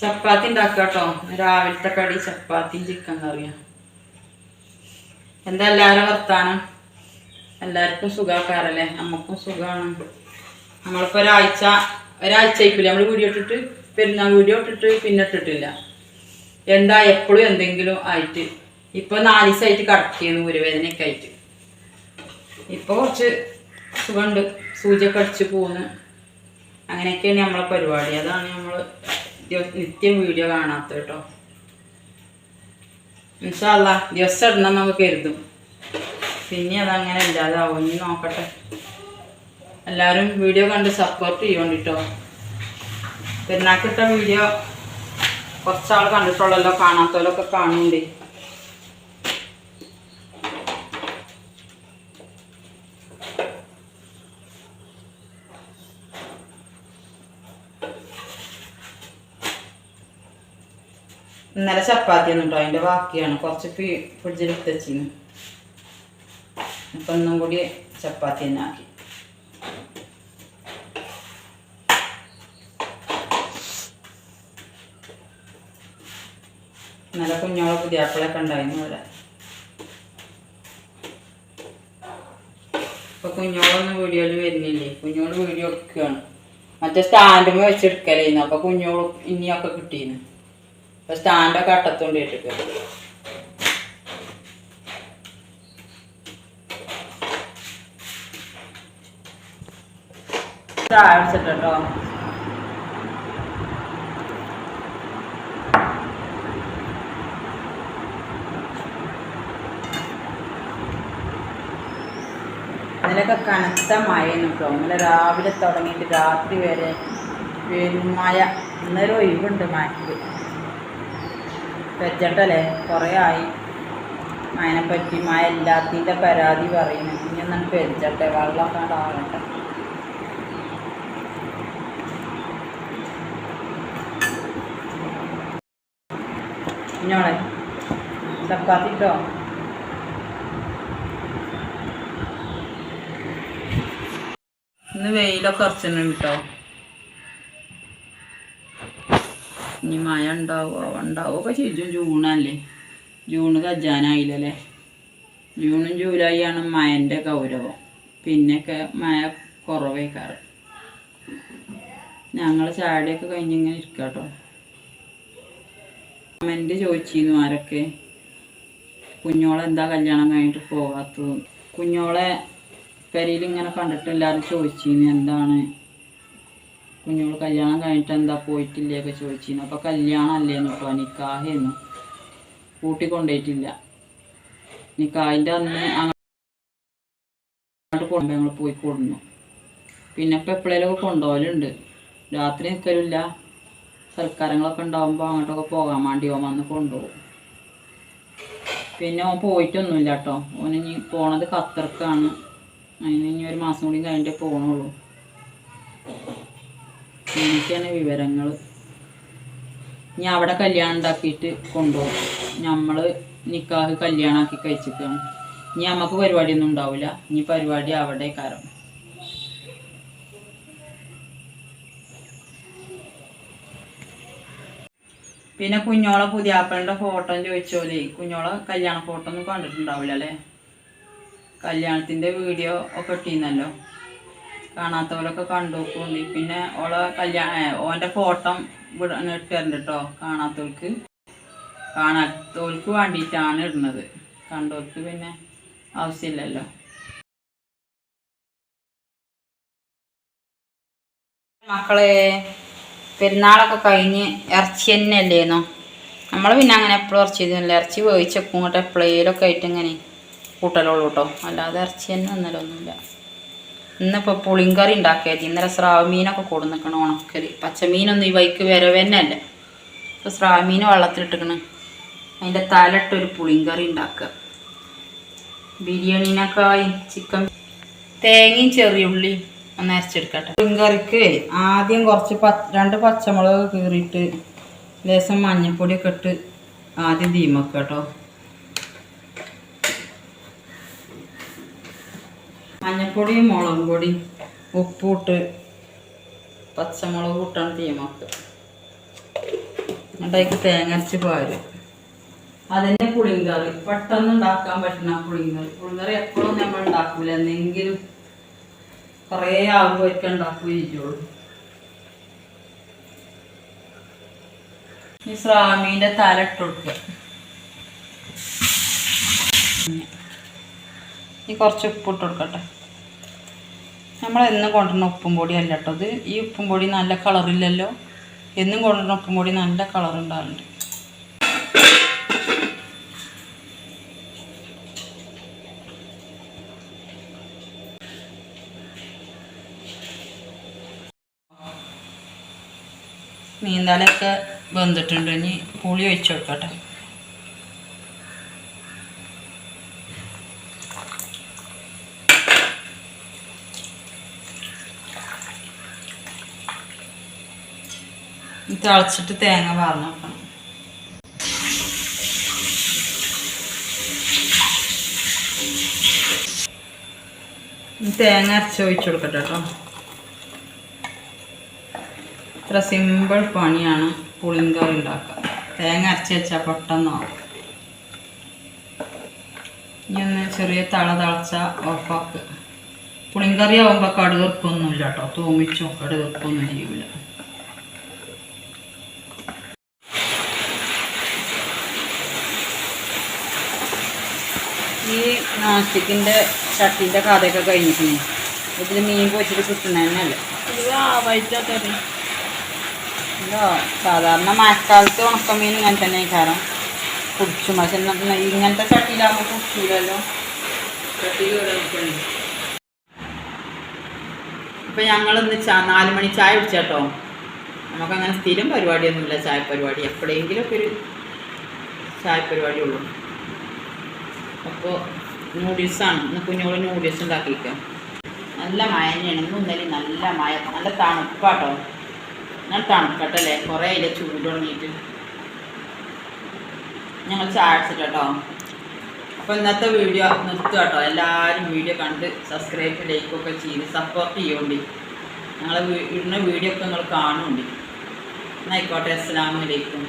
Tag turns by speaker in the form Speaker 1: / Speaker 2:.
Speaker 1: ചപ്പാത്തി ഉണ്ടാക്കുക കേട്ടോ. രാവിലത്തെ കടി ചപ്പാത്തിയും ചിക്കൻ കറിയാം. എന്താ എല്ലാവരും വർത്താനം? എല്ലാവർക്കും സുഖക്കാരല്ലേ നമുക്കും സുഖമാണ് നമ്മളിപ്പോ ഒരാഴ്ച ഒരാഴ്ച ആയിക്കില്ല നമ്മൾ വീഡിയോ ഇട്ടിട്ട് പെരുന്നാൾ വീഡിയോ ഇട്ടിട്ട് പിന്നെ ഇട്ടിട്ടില്ല. എന്താ എപ്പോഴും എന്തെങ്കിലും ആയിട്ട്. ഇപ്പൊ നാല് ദിവസമായിട്ട് കടക്കിയെന്ന് ഊരുവേദനയൊക്കെ ആയിട്ട്. ഇപ്പൊ കുറച്ച് സുഖമുണ്ട്. സൂചിയൊക്കെ അടിച്ച് പോകുന്നു അങ്ങനെയൊക്കെയാണ് നമ്മളെ പരിപാടി. അതാണ് നമ്മൾ നിത്യം വീഡിയോ കാണാത്ത കേട്ടോ. ഇൻഷാല്ല ദിവസം ഇടണം നമുക്ക് കരുതും. പിന്നെ അതങ്ങനെ ഇല്ലാതാവും. ഇനി നോക്കട്ടെ. എല്ലാവരും വീഡിയോ കണ്ട് സപ്പോർട്ട് ചെയ്യണ്ടിട്ടോ പെരുന്നാക്കിട്ട വീഡിയോ കുറച്ചാൾ കണ്ടിട്ടുള്ളല്ലോ കാണാത്തവരൊക്കെ കാണുന്നുണ്ട്. ഇന്നലെ ഒന്നും കേട്ടോ അതിന്റെ ബാക്കിയാണ്. കുറച്ച് ഫ്രിഡ്ജിൽ എടുത്ത് വെച്ചിരുന്നു അപ്പം ഒന്നും കൂടി ചപ്പാത്തി തന്നെ ആക്കി. ഇന്നലെ കുഞ്ഞോളെ പുതിയാപ്പിളൊക്കെ ഉണ്ടായിരുന്നു ഇവിടെ. ഇപ്പൊ കുഞ്ഞോളൊന്നും വീഡിയോയിൽ വരുന്നില്ലേ? കുഞ്ഞോൾ വീഡിയോ എടുക്കുകയാണ്. മറ്റേ സ്റ്റാൻഡുമ്മ വെച്ചെടുക്കലായിരുന്നു. അപ്പൊ കുഞ്ഞോൾ ഇനിയൊക്കെ കിട്ടിയിരുന്നു അപ്പൊ സ്റ്റാൻഡൊക്കെ അട്ടത്തോണ്ട് ഇട്ടിട്ട്. ചായ അടിച്ചിട്ടോ അതിലൊക്കെ കനത്ത മഴയെന്ന് കേട്ടോ ഇന്നലെ രാവിലെ തുടങ്ങിയിട്ട് രാത്രി വരെ പെരുമഴ ഇന്നലെ ഒഴിവുണ്ട് മഴക്ക് വെച്ചട്ടല്ലേ കുറേ ആയി അതിനെ പറ്റി മഴ എല്ലാത്തിന്റെ പരാതി പറയുന്നു ഇനി ഒന്നും പെരിച്ചട്ടെ വെള്ളം ആകട്ടെ ഇഞ്ഞോളെ ചപ്പാത്തിട്ടോ? ഇന്ന് വെയിലൊക്കെ കുറച്ചിട്ടുണ്ട് കേട്ടോ ഇനി മഴ ഉണ്ടാവുക ഉണ്ടാവുക ചെയ്യും. ജൂണല്ലേ ജൂണ് കജ്ജാനായില്ലല്ലേ ജൂണും ജൂലൈ ആണ് മഴന്റെ ഗൗരവം. പിന്നെയൊക്കെ മഴ കുറവേക്കാറ്. ഞങ്ങൾ ചാടിയൊക്കെ കഴിഞ്ഞിങ്ങനെ ഇരിക്കാട്ടോ. കേട്ടോ കമന്റ് ചോദിച്ചിരുന്നു ആരൊക്കെ? കുഞ്ഞോളെ എന്താ കല്യാണം കഴിഞ്ഞിട്ട് പോകാത്തത് കുഞ്ഞോളെ പെരയിൽ ഇങ്ങനെ കണ്ടിട്ട് എല്ലാവരും ചോദിച്ചിരുന്നു. എന്താണ്? കുഞ്ഞോൾ കല്യാണം കഴിഞ്ഞിട്ട് എന്താ പോയിട്ടില്ലയൊക്കെ ചോദിച്ചിരുന്നു. അപ്പോൾ കല്യാണം അല്ലേന്ന് കേട്ടോ നിക്കാഹേന്നു. കൂട്ടി കൊണ്ടുപോയിട്ടില്ല. നിക്കാഹിന്റെ അന്ന് അങ്ങോട്ട് കൊണ്ടുപോയി ഞങ്ങൾ പോയി കൊടുന്നു പിന്നെ ഇപ്പം എപ്പോഴേലൊക്കെ കൊണ്ടുപോകലുണ്ട് രാത്രി നിൽക്കലില്ല സൽക്കാരങ്ങളൊക്കെ ഉണ്ടാകുമ്പോൾ അങ്ങോട്ടൊക്കെ പോകാൻ വേണ്ടി ഓൻ വന്ന് കൊണ്ടുപോകും. പിന്നെ ഓൻ പോയിട്ടൊന്നുമില്ല കേട്ടോ. ഓൻ ഇനി പോണത് ഖത്തർക്കാണ്. അതിന് ഇനി ഒരു മാസം കൂടി കഴിഞ്ഞിട്ടേ പോകണുള്ളൂ എനിക്കാണ് വിവരങ്ങൾ ഇനി അവിടെ കല്യാണം ഉണ്ടാക്കിയിട്ട് കൊണ്ടുപോകും. നമ്മൾ നിക്കാഹ് കല്യാണമാക്കി കഴിച്ചിട്ടാണ്. ഇനി നമുക്ക് പരിപാടിയൊന്നും ഉണ്ടാവില്ല ഇനി പരിപാടി അവിടെ കാരണം പിന്നെ കുഞ്ഞോളെ പുതിയാപ്പളിന്റെ ഫോട്ടോ ചോദിച്ചോലെ. കുഞ്ഞോളെ കല്യാണ ഫോട്ടോ ഒന്നും കണ്ടിട്ടുണ്ടാവില്ല അല്ലേ കല്യാണത്തിന്റെ വീഡിയോ ഒക്കെ ഇട്ടിരുന്നല്ലോ. കാണാത്തവരൊക്കെ കണ്ടു നോക്കുന്നുണ്ട് പിന്നെ ഓളെ കല്യാണ ഓന്റെ ഫോട്ടോ വിട ഇട്ടുണ്ട് കേട്ടോ കാണാത്തവർക്ക്. കാണാത്തവർക്ക് വേണ്ടിയിട്ടാണ് ഇടുന്നത്. കണ്ടവർക്ക് പിന്നെ ആവശ്യമില്ലല്ലോ. മക്കളെ പെരുന്നാളൊക്കെ കഴിഞ്ഞ് ഇറച്ചി തന്നെ അല്ലേന്നോ? നമ്മൾ പിന്നെ അങ്ങനെ എപ്പോഴും ഇറച്ചി ഇതൊന്നുമില്ല ഇറച്ചി വേവിച്ചൊക്കെ ഇങ്ങോട്ട് എപ്പോഴേലൊക്കെ ആയിട്ട് ഇങ്ങനെ കൂട്ടലുള്ളൂ കേട്ടോ അല്ലാതെ ഇറച്ചി തന്നെ ഒന്നുമില്ല ഇന്നിപ്പോൾ പുളിങ്കറി ഉണ്ടാക്കിയത് ഇന്നലെ സ്രാവ് മീനൊക്കെ കൊടു നിൽക്കണം ഉണക്കൽ പച്ചമീനൊന്നും ഈ വൈക്ക് വരവ് തന്നെ അല്ല ഇപ്പോൾ സ്രാവ് മീൻ വെള്ളത്തിലിട്ടിക്കണ്. അതിന്റെ തലട്ടൊരു പുളിങ്കറി ഉണ്ടാക്കുക. ബിരിയാണീനൊക്കെ ചിക്കൻ തേങ്ങയും ചെറിയുള്ളി ഒന്ന് അരച്ചെടുക്കട്ടെ. പുളിങ്കറിക്ക് ആദ്യം കുറച്ച് രണ്ട് പച്ചമുളക് കീറിയിട്ട് ലേശം മഞ്ഞൾപ്പൊടിയൊക്കെ ഇട്ട് ആദ്യം തീമക്കുക മഞ്ഞൾപ്പൊടിയും മുളകും പൊടി ഉപ്പിട്ട് പച്ചമുളക് ഇട്ടാണ് തീമാക്കുക എന്നിട്ടേക്ക് തേങ്ങ അരച്ച് പാരും. അതന്നെ പുളിങ്കറി പെട്ടെന്ന് ഉണ്ടാക്കാൻ പറ്റുന്ന പുളിങ്കറി. പുളിങ്കറി എപ്പോഴും നമ്മൾ ഉണ്ടാക്കില്ല എന്തെങ്കിലും കുറേ ആകുമ്പോഴേക്കും ഉണ്ടാക്കുകയും ചെയ്യുള്ളൂ ഈ സ്വാമീന്റെ തല ഇട്ട് കൊടുക്കുക ഈ കുറച്ച് ഉപ്പ് ഇട്ട് കൊടുക്കട്ടെ. നമ്മൾ എന്നും കൊണ്ടുവരുന്ന ഉപ്പും പൊടി അല്ല കേട്ടോ ഇത്. ഈ ഉപ്പും പൊടി നല്ല കളറില്ലല്ലോ എന്നും കൊണ്ടുവരുന്ന ഉപ്പും പൊടി നല്ല കളർ ഉണ്ടാകുന്നുണ്ട് നീന്താലൊക്കെ വെന്തിട്ടുണ്ട്. ഇനി പുളി ഒഴിച്ചു കൊടുക്കട്ടെ. തിളച്ചിട്ട് തേങ്ങ വാർന്നു വെക്കണം. തേങ്ങ അരച്ച് ഒഴിച്ചു കൊടുക്കട്ടെ കേട്ടോ. ഇത്ര സിമ്പിൾ പണിയാണ് പുളിങ്കറി ഉണ്ടാക്കുക തേങ്ങ അരച്ച് വെച്ചാൽ പെട്ടെന്നാവും. ഇനി ഒന്ന് ചെറിയ തള തളച്ച ഓഫാക്കുക പുളിങ്കറി ആവുമ്പോൾ കടുകർക്കൊന്നുമില്ല കേട്ടോ. തൂമിച്ചോ കടുകർക്കൊന്നും ചെയ്യൂല. ഈ നാസ്റ്റിക്കിന്റെ ചട്ടിന്റെ കഥയൊക്കെ കഴിഞ്ഞിട്ടുണ്ട് ഇതിൽ മീൻ പൊച്ചിട്ട് കിട്ടണ തന്നെയല്ലേ സാധാരണ മഴക്കാലത്ത് ഉണക്കമീൻ ഇങ്ങനെ തന്നെ കാരണം. കുടിച്ചു. പക്ഷെ ഇങ്ങനത്തെ ചട്ടിയിലാകുമ്പോൾ കുടിച്ചില്ലല്ലോ ഇപ്പം ഞങ്ങളിന്ന് ചാ നാല് മണി ചായ കുടിച്ചാട്ടോ. നമുക്കങ്ങനെ സ്ഥിരം പരിപാടിയൊന്നുമില്ല ചായ പരിപാടി എപ്പോഴെങ്കിലുമൊക്കെ ഒരു ചായ പരിപാടി ഉള്ളൂ അപ്പോൾ നൂഡിൽസാണ് ഇന്ന് കുഞ്ഞുങ്ങൾ നൂഡിൽസ് ഉണ്ടാക്കിയിരിക്കുക നല്ല മഴ തന്നെയാണ് ഇന്നും ഇന്നലെ നല്ല മഴ നല്ല തണുപ്പാട്ടോ. നല്ല തണുപ്പട്ടല്ലേ? കുറേ ഇല്ല ചൂട് തുടങ്ങിയിട്ട്. ഞങ്ങൾ ചാടിച്ചിട്ട് കേട്ടോ അപ്പോൾ ഇന്നത്തെ വീഡിയോ നിർത്തുക കേട്ടോ എല്ലാവരും വീഡിയോ കണ്ട് സബ്സ്ക്രൈബ് ലൈക്കൊക്കെ ചെയ്ത് സപ്പോർട്ട് ചെയ്യുന്നുണ്ട് ഞങ്ങളെ ഇടുന്ന വീഡിയോ ഒക്കെ നിങ്ങൾ കാണുന്നുണ്ട് എന്നായിക്കോട്ടെ അസ്സലാമലൈക്കും